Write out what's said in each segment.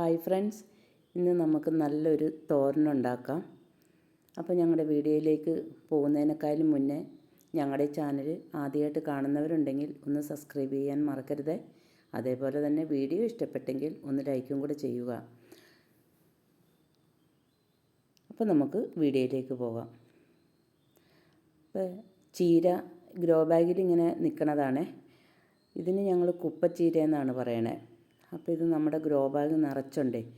Hi friends ഇന്ന് നമുക്ക് നല്ലൊരു തോരനുണ്ടാക്കാം അപ്പോൾ ഞങ്ങളുടെ വീഡിയോയിലേക്ക് പോകുന്നതിനേക്കാളും മുന്നേ ഞങ്ങളുടെ ചാനൽ ആദ്യമായിട്ട് കാണുന്നവരുണ്ടെങ്കിൽ ഒന്ന് സബ്സ്ക്രൈബ് ചെയ്യാൻ മറക്കരുത്. അതേപോലെ തന്നെ വീഡിയോ ഇഷ്ടപ്പെട്ടെങ്കിൽ ഒന്ന് ലൈക്കും കൂടെ ചെയ്യുക. അപ്പോൾ നമുക്ക് വീഡിയോയിലേക്ക് പോകാം. ഇപ്പോൾ ചീര ഗ്രോ ബാഗിൽ ഇങ്ങനെ നിൽക്കണതാണേ. ഇതിന് ഞങ്ങൾ കുപ്പച്ചീര എന്നാണ് പറയണേ. അപ്പോൾ ഇത് നമ്മുടെ ഗ്രോ ബാഗ് നിറച്ചുണ്ടേ.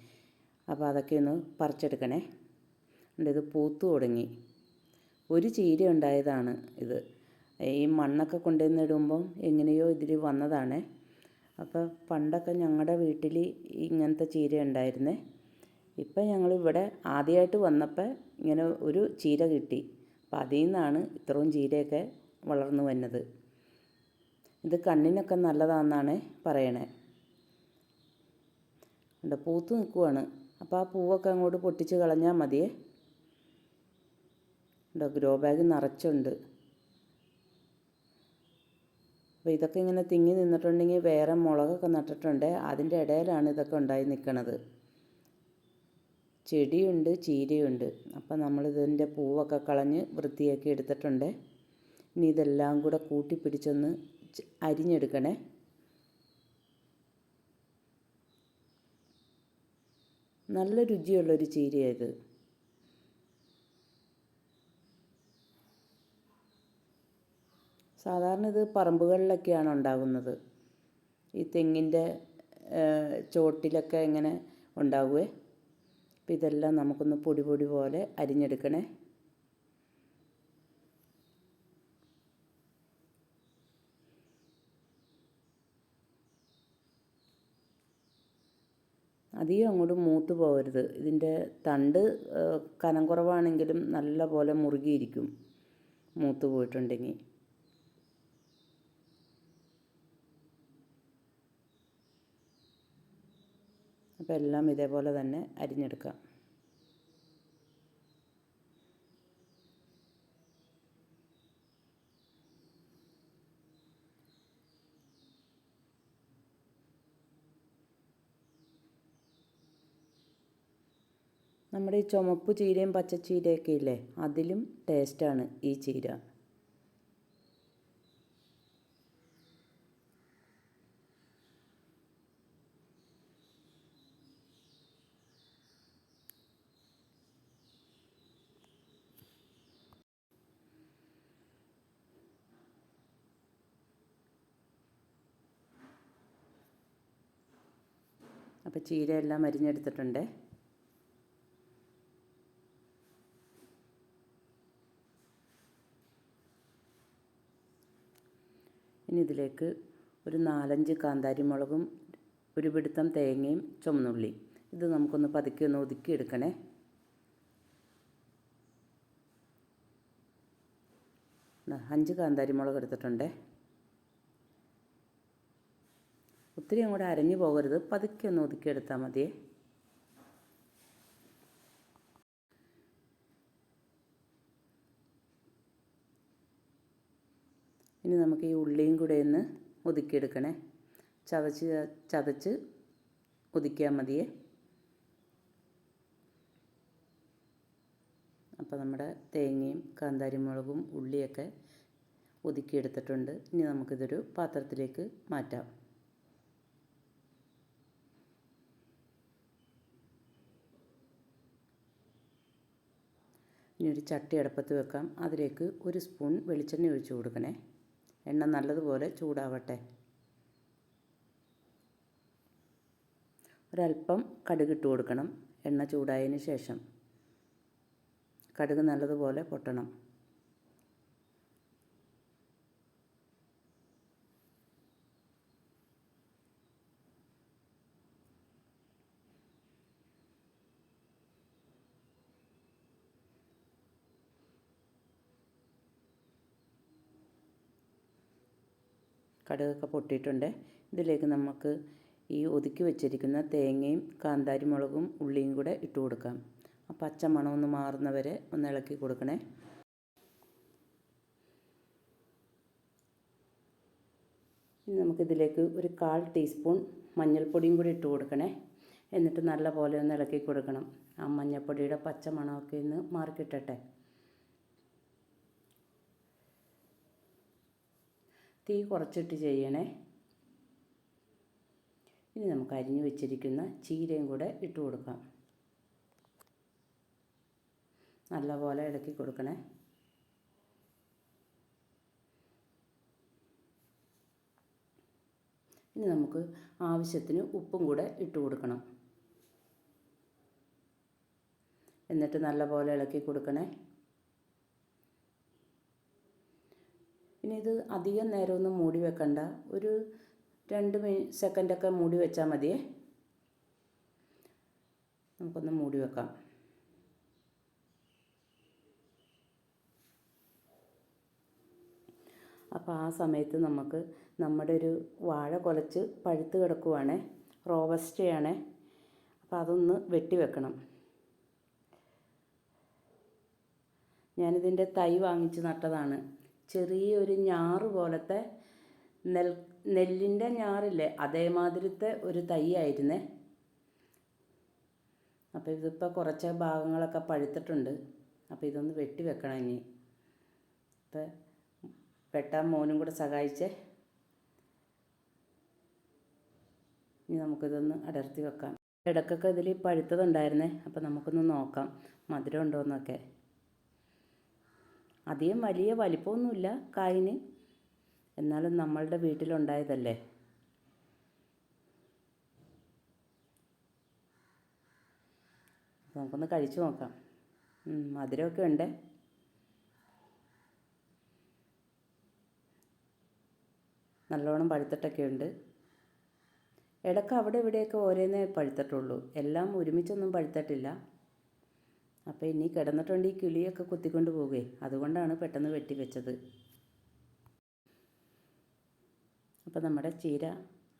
അപ്പോൾ അതൊക്കെ ഒന്ന് പറിച്ചെടുക്കണേ. ഇത് പൂത്തു തുടങ്ങി. ഒരു ചീര ഉണ്ടായതാണ് ഇത്. ഈ മണ്ണൊക്കെ കൊണ്ടുവന്ന് ഇടുമ്പം എങ്ങനെയോ ഇതിൽ വന്നതാണ്. അപ്പോൾ പണ്ടൊക്കെ ഞങ്ങളുടെ വീട്ടിൽ ഇങ്ങനത്തെ ചീര ഉണ്ടായിരുന്നേ. ഇപ്പം ഞങ്ങളിവിടെ ആദ്യമായിട്ട് വന്നപ്പോൾ ഇങ്ങനെ ഒരു ചീര കിട്ടി. അപ്പം അതിൽ നിന്നാണ് ഇത്രയും ചീരയൊക്കെ വളർന്നു വന്നത്. ഇത് കണ്ണിനൊക്കെ നല്ലതാണെന്നാണ് പറയണേ. ഉണ്ട് പൂത്ത് നിൽക്കുവാണ്. അപ്പോൾ ആ പൂവൊക്കെ അങ്ങോട്ട് പൊട്ടിച്ച് കളഞ്ഞാൽ മതിയേ. ഉണ്ടോ ഗ്രോ ബാഗ് നിറച്ചുണ്ട്. അപ്പോൾ ഇതൊക്കെ ഇങ്ങനെ തിങ്ങി നിന്നിട്ടുണ്ടെങ്കിൽ വേറെ മുളകൊക്കെ നട്ടിട്ടുണ്ട്. അതിന്റെ ഇടയിലാണ് ഇതൊക്കെ ഉണ്ടായി നിൽക്കുന്നത് ചെടിയുണ്ട് ചീരയുണ്ട്. അപ്പം നമ്മളിതിന്റെ പൂവൊക്കെ കളഞ്ഞ് വൃത്തിയാക്കി എടുത്തിട്ടുണ്ട്. ഇനി ഇതെല്ലാം കൂടെ കൂട്ടിപ്പിടിച്ചൊന്ന് അരിഞ്ഞെടുക്കണേ. നല്ല രുചിയുള്ളൊരു ചീരയത് സാധാരണ ഇത് പറമ്പുകളിലൊക്കെയാണ് ഉണ്ടാകുന്നത്. ഈ തെങ്ങിന്റെ ചോട്ടിലൊക്കെ ഇങ്ങനെ ഉണ്ടാകുവേ അപ്പം ഇതെല്ലാം നമുക്കൊന്ന് പൊടി പൊടി പോലെ അരിഞ്ഞെടുക്കണേ. അധികം അങ്ങോട്ട് മൂത്ത് പോകരുത്. ഇതിന്റെ തണ്ട് കനം കുറവാണെങ്കിലും നല്ല പോലെ മുറുകിയിരിക്കും. മൂത്ത് പോയിട്ടുണ്ടെങ്കിൽ. അപ്പോൾ എല്ലാം ഇതേപോലെ തന്നെ അരിഞ്ഞെടുക്കാം. നമ്മുടെ ഈ ചുമപ്പ് ചീരയും പച്ചച്ചീരയൊക്കെ ഇല്ലേ? അതിലും ടേസ്റ്റാണ് ഈ ചീര. അപ്പോൾ ചീരയെല്ലാം അരിഞ്ഞെടുത്തിട്ടുണ്ട്. ഇനി ഇതിലേക്ക് ഒരു നാലഞ്ച് കാന്താരി മുളകും ഒരു പിടുത്തം തേങ്ങയും ചുമന്നുള്ളി ഇത് നമുക്കൊന്ന് പതുക്കി ഒന്ന് ഒതുക്കിയെടുക്കണേ അഞ്ച് കാന്താരി മുളക് എടുത്തിട്ടുണ്ടേ. ഒത്തിരി അങ്ങോട്ട് അരഞ്ഞു പോകരുത്. പതുക്കെ ഒന്ന് ഒതുക്കിയെടുത്താൽ മതിയേ. ഇനി നമുക്ക് ഈ ഉള്ളിയും കൂടെ ഒന്ന് ഒതുക്കിയെടുക്കണേ. ചതച്ച് ചതച്ച് ഒതുക്കിയാൽ മതിയേ. അപ്പോൾ നമ്മുടെ തേങ്ങയും കാന്താരിമുളകും ഉള്ളിയൊക്കെ ഒതുക്കിയെടുത്തിട്ടുണ്ട്. ഇനി നമുക്കിതൊരു പാത്രത്തിലേക്ക് മാറ്റാം. ഇനി ഒരു ചട്ടി അടുപ്പത്ത് വെക്കാം. അതിലേക്ക് ഒരു സ്പൂൺ വെളിച്ചെണ്ണ ഒഴിച്ച് കൊടുക്കണേ. എണ്ണ നല്ലതുപോലെ ചൂടാവട്ടെ. ഒരല്പം കടുകിട്ട് കൊടുക്കണം. എണ്ണ ചൂടായതിന് ശേഷം. കടുക് നല്ലതുപോലെ പൊട്ടണം. കടുകൊക്കെ പൊട്ടിയിട്ടുണ്ട്. ഇതിലേക്ക് നമുക്ക് ഈ ഒതുക്കി വെച്ചിരിക്കുന്ന തേങ്ങയും കാന്താരി മുളകും ഉള്ളിയും കൂടെ ഇട്ട് കൊടുക്കാം. ആ പച്ച മണമൊന്ന് മാറുന്നവരെ ഒന്ന് ഇളക്കി കൊടുക്കണേ. ഇനി നമുക്കിതിലേക്ക് ഒരു കാൽ ടീസ്പൂൺ മഞ്ഞൾപ്പൊടിയും കൂടി ഇട്ട് കൊടുക്കണേ. എന്നിട്ട് നല്ല പോലെ ഒന്ന് ഇളക്കി കൊടുക്കണം. ആ മഞ്ഞൾപ്പൊടിയുടെ പച്ച മണമൊക്കെ ഒന്ന് മാറിക്കിട്ടട്ടെ. തീ കുറച്ചിട്ട് ചെയ്യണേ. ഇനി നമുക്ക് അരിഞ്ഞു വെച്ചിരിക്കുന്ന ചീരയും കൂടെ ഇട്ട് കൊടുക്കാം. നല്ലപോലെ ഇളക്കി കൊടുക്കണേ. ഇനി നമുക്ക് ആവശ്യത്തിന് ഉപ്പും കൂടെ ഇട്ട് കൊടുക്കണം. എന്നിട്ട് നല്ലപോലെ ഇളക്കി കൊടുക്കണേ. ഇനി ഇത് അധികം നേരമൊന്നും മൂടി വെക്കണ്ട. ഒരു രണ്ട് മിനി സെക്കൻഡൊക്കെ മൂടി വെച്ചാൽ മതിയേ. നമുക്കൊന്ന് മൂടി വെക്കാം. അപ്പോൾ ആ സമയത്ത് നമുക്ക് നമ്മുടെ ഒരു വാഴ കുലച്ച് പഴുത്ത് കിടക്കുവാണേ റോബസ്റ്റയാണേ അപ്പോൾ അതൊന്ന് വെട്ടി വെക്കണം. ഞാനിതിന്റെ തൈ വാങ്ങിച്ച് നട്ടതാണ്. ചെറിയൊരു ഞാറ് പോലത്തെ നെൽ നെല്ലിന്റെ ഞാറില്ലേ അതേമാതിരത്തെ ഒരു തൈ ആയിരുന്നേ അപ്പോൾ ഇതിപ്പോൾ കുറച്ച് ഭാഗങ്ങളൊക്കെ പഴുത്തിട്ടുണ്ട്. അപ്പോൾ ഇതൊന്ന് വെട്ടി വെക്കണം ഇനി. ഇപ്പം വെട്ടാൻ മോനും കൂടെ സഹായിച്ചേ. ഇനി നമുക്കിതൊന്ന് അടർത്തി വെക്കാം. ഇടക്കൊക്കെ ഇതിൽ പഴുത്തതുണ്ടായിരുന്നേ അപ്പോൾ നമുക്കൊന്ന് നോക്കാം മധുരം ഉണ്ടോയെന്നൊക്കെ അധികം വലിയ വലിപ്പമൊന്നുമില്ല കായിന്. എന്നാലും നമ്മളുടെ വീട്ടിലുണ്ടായതല്ലേ? നമുക്കൊന്ന് കഴിച്ചു നോക്കാം. മധുരമൊക്കെ ഉണ്ട്? നല്ലോണം പഴുത്തിട്ടൊക്കെ ഉണ്ട്. ഇടയ്ക്ക് അവിടെ ഇവിടെയൊക്കെ ഓരോന്നേ പഴുത്തിട്ടുള്ളൂ. എല്ലാം ഒരുമിച്ചൊന്നും പഴുത്തിട്ടില്ല. അപ്പോൾ ഇനി കിടന്നിട്ടുണ്ട് ഈ കിളിയൊക്കെ കുത്തിക്കൊണ്ട് പോകുകയെ അതുകൊണ്ടാണ് പെട്ടെന്ന് വെട്ടി വെച്ചത്. അപ്പോൾ നമ്മുടെ ചീര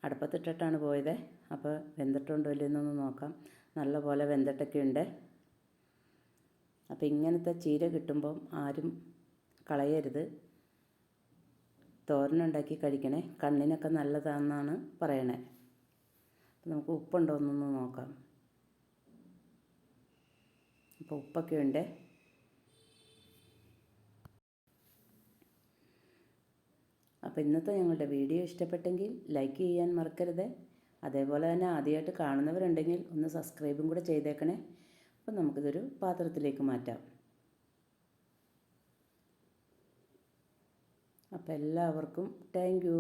അടുപ്പത്തിട്ടിട്ടാണ് പോയത്. അപ്പോൾ വെന്തിട്ടുണ്ടോ ഇല്ലെന്നൊന്ന് നോക്കാം. നല്ല പോലെ വെന്തിട്ടൊക്കെ ഉണ്ട്. അപ്പോൾ ഇങ്ങനത്തെ ചീര കിട്ടുമ്പം ആരും കളയരുത്. തോരനുണ്ടാക്കി കഴിക്കണേ. കണ്ണിനൊക്കെ നല്ലതാണെന്നാണ് പറയണേ. നമുക്ക് ഉപ്പുണ്ടോ എന്നൊന്ന് നോക്കാം. അപ്പോൾ ഉപ്പൊക്കെ ഉണ്ട്. അപ്പോൾ ഇന്നത്തെ ഞങ്ങളുടെ വീഡിയോ ഇഷ്ടപ്പെട്ടെങ്കിൽ ലൈക്ക് ചെയ്യാൻ മറക്കരുത്. അതേപോലെ തന്നെ ആദ്യമായിട്ട് കാണുന്നവരുണ്ടെങ്കിൽ ഒന്ന് സബ്സ്ക്രൈബും കൂടെ ചെയ്തേക്കണേ. അപ്പോൾ നമുക്കിതൊരു പാത്രത്തിലേക്ക് മാറ്റാം. അപ്പോൾ എല്ലാവർക്കും താങ്ക്